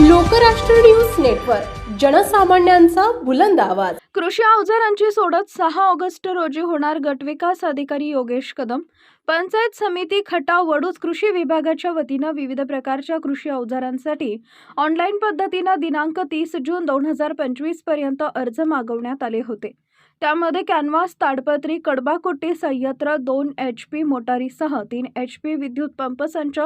Lokrashtra news network जनसामान्यांचा बुलंद आवाज. कृषी अवजारांची सोडत सहा ऑगस्ट रोजी होणार गटविकास अधिकारी योगेश कदम. पंचायत समिती खटाव वडूज कृषी विभागाच्या वतीनं विविध प्रकारच्या कृषी अवजारांसाठी ऑनलाईन पद्धतीनं दिनांक तीस जून दोन हजार पंचवीसपर्यंत अर्ज मागवण्यात आले होते. त्यामध्ये कॅनव्हास ताडपत्री कडबाकुट्टी संयंत्र दोन एच पी मोटारीसह तीन एच पी विद्युत पंप संच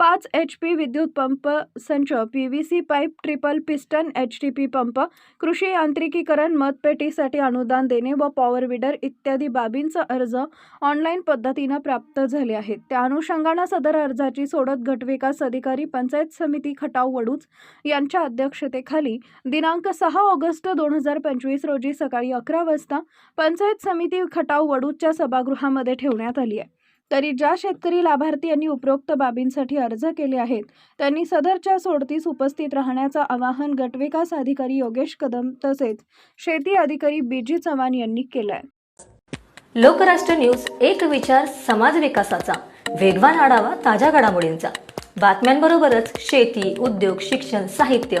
पाच एच पी विद्युत पंप संच P V C pipe triple piston H T P pump कृषी यांत्रिकीकरण मतपेटीसाठी अनुदान देणे व पॉवर विडर इत्यादी बाबींचा अर्ज ऑनलाईन पद्धतीनं प्राप्त झाले आहेत. त्या अनुषंगानं सदर अर्जाची सोडत गटविकास अधिकारी पंचायत समिती खटाव वडूच यांच्या अध्यक्षतेखाली दिनांक सहा ऑगस्ट दोन हजार पंचवीस रोजी सकाळी अकरा वाजता पंचायत समिती खटाव वडूजच्या सभागृहामध्ये ठेवण्यात आली आहे. तरी ज्या शेतकरी लाभार्थी यांनी उपरोक्त बाबींसाठी अर्ज केले आहेत त्यांनी सदरच्या सोडतीस उपस्थित राहण्याचं आवाहन गटविकास अधिकारी योगेश कदम तसेच शेती अधिकारी बीजी चव्हाण यांनी केलंय. लोकराष्ट्र न्यूज एक विचार समाज विकासाचा. वेगवान आढावा ताज्या घडामोडींचा. बातम्यांबरोबरच शेती उद्योग शिक्षण साहित्य